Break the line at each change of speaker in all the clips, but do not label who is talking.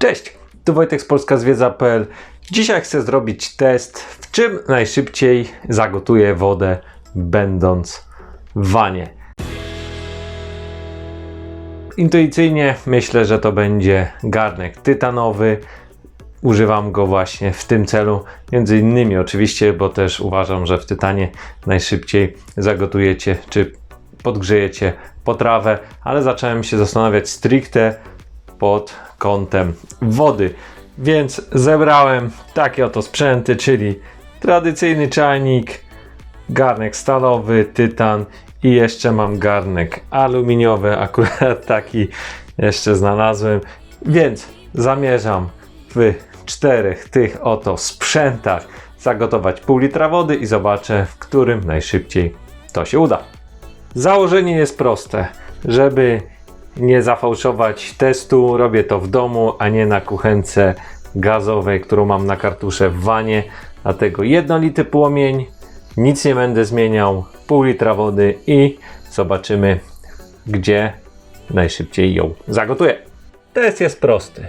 Cześć, tu Wojtek z Polska Zwiedza.pl. Dzisiaj chcę zrobić test, w czym najszybciej zagotuję wodę, będąc w wanie. Intuicyjnie myślę, że to będzie garnek tytanowy. Używam go właśnie w tym celu, między innymi oczywiście, bo też uważam, że w tytanie najszybciej zagotujecie czy podgrzejecie potrawę, ale zacząłem się zastanawiać stricte pod kątem wody. Więc zebrałem takie oto sprzęty, czyli tradycyjny czajnik, garnek stalowy, tytan i jeszcze mam garnek aluminiowy, akurat taki jeszcze znalazłem. Więc zamierzam w czterech tych oto sprzętach zagotować pół litra wody i zobaczę, w którym najszybciej to się uda. Założenie jest proste. Żeby nie zafałszować testu, robię to w domu, a nie na kuchence gazowej, którą mam na kartusze w wanie. Dlatego jednolity płomień, nic nie będę zmieniał, pół litra wody i zobaczymy, gdzie najszybciej ją zagotuję. Test jest prosty.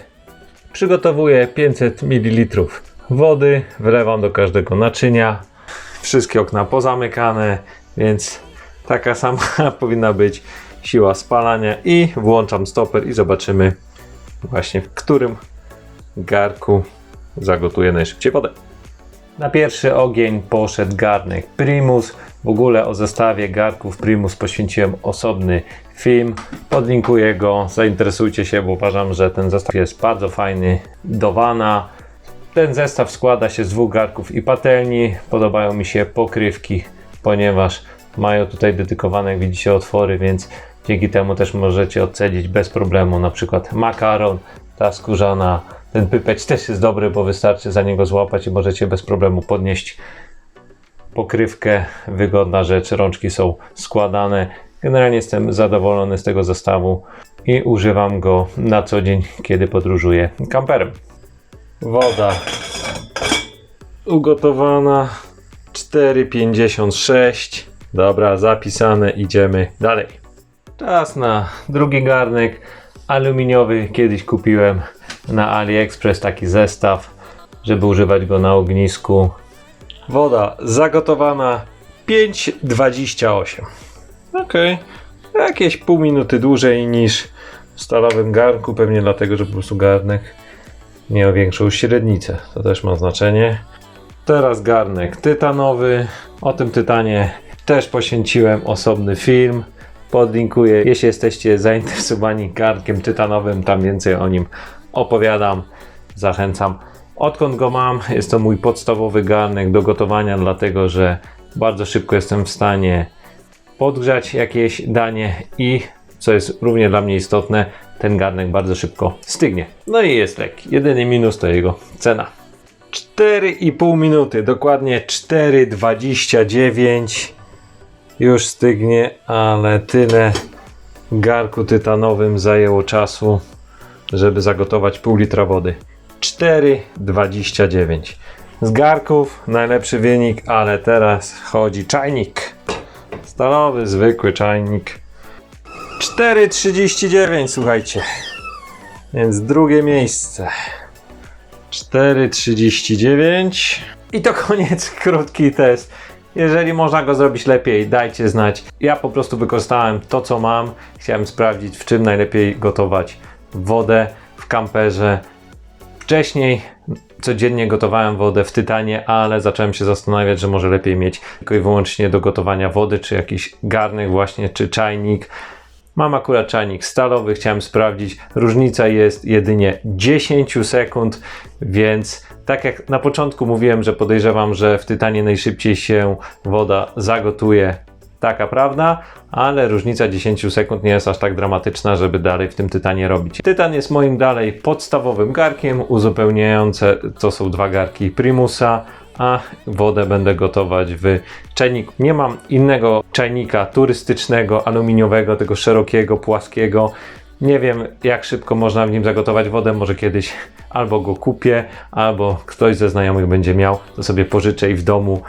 Przygotowuję 500 ml wody, wlewam do każdego naczynia. Wszystkie okna pozamykane, więc taka sama powinna być siła spalania i włączam stoper i zobaczymy właśnie w którym garku zagotuję najszybciej wodę. Na pierwszy ogień poszedł garnek Primus. W ogóle o zestawie garków Primus poświęciłem osobny film. Podlinkuję go, zainteresujcie się, bo uważam, że ten zestaw jest bardzo fajny do wana. Ten zestaw składa się z dwóch garków i patelni. Podobają mi się pokrywki, ponieważ mają tutaj dedykowane, jak widzicie, otwory, więc dzięki temu też możecie odcedzić bez problemu na przykład makaron, ta skórzana. Ten pypeć też jest dobry, bo wystarczy za niego złapać i możecie bez problemu podnieść pokrywkę. Wygodna rzecz, rączki są składane. Generalnie jestem zadowolony z tego zestawu i używam go na co dzień, kiedy podróżuję kamperem. Woda ugotowana 4,56. Dobra, zapisane, idziemy dalej. Czas na drugi garnek aluminiowy. Kiedyś kupiłem na AliExpress taki zestaw, żeby używać go na ognisku. Woda zagotowana 5,28. Ok, jakieś pół minuty dłużej niż w stalowym garnku, pewnie dlatego, że po prostu garnek miał większą średnicę. To też ma znaczenie. Teraz garnek tytanowy. O tym tytanie też poświęciłem osobny film. Podlinkuję, jeśli jesteście zainteresowani garnkiem tytanowym, tam więcej o nim opowiadam. Zachęcam. Odkąd go mam, jest to mój podstawowy garnek do gotowania, dlatego że bardzo szybko jestem w stanie podgrzać jakieś danie i co jest równie dla mnie istotne, ten garnek bardzo szybko stygnie. No i jest lekki. Jedyny minus to jego cena. 4,5 minuty, dokładnie 4,29 już stygnie, ale tyle garku tytanowym zajęło czasu, żeby zagotować pół litra wody. 4,29 z garków najlepszy wynik, ale teraz chodzi czajnik. Stalowy, zwykły czajnik. 4,39 słuchajcie. Więc drugie miejsce. 4,39 i to koniec, krótki test. Jeżeli można go zrobić lepiej, dajcie znać. Ja po prostu wykorzystałem to, co mam. Chciałem sprawdzić, w czym najlepiej gotować wodę w kamperze. Wcześniej codziennie gotowałem wodę w tytanie, ale zacząłem się zastanawiać, że może lepiej mieć tylko i wyłącznie do gotowania wody, czy jakiś garnek właśnie, czy czajnik. Mam akurat czajnik stalowy, chciałem sprawdzić. Różnica jest jedynie 10 sekund, więc tak jak na początku mówiłem, że podejrzewam, że w tytanie najszybciej się woda zagotuje. Taka prawda, ale różnica 10 sekund nie jest aż tak dramatyczna, żeby dalej w tym tytanie robić. Tytan jest moim dalej podstawowym garkiem, uzupełniające to są dwa garki Primusa, a wodę będę gotować w czajniku. Nie mam innego czajnika turystycznego, aluminiowego, tego szerokiego, płaskiego. Nie wiem, jak szybko można w nim zagotować wodę. Może kiedyś albo go kupię, albo ktoś ze znajomych będzie miał, to sobie pożyczę i w domu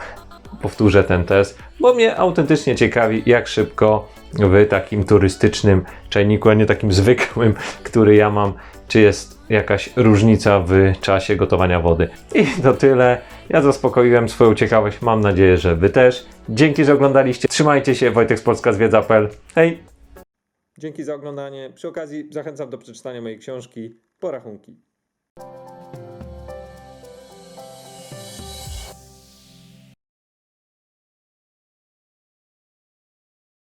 powtórzę ten test, bo mnie autentycznie ciekawi, jak szybko w takim turystycznym czajniku, a nie takim zwykłym, który ja mam, czy jest jakaś różnica w czasie gotowania wody. I to tyle. Ja zaspokoiłem swoją ciekawość. Mam nadzieję, że Wy też. Dzięki, że oglądaliście. Trzymajcie się. Wojtek z Polska Zwiedza.pl. Hej! Dzięki za oglądanie. Przy okazji zachęcam do przeczytania mojej książki Porachunki.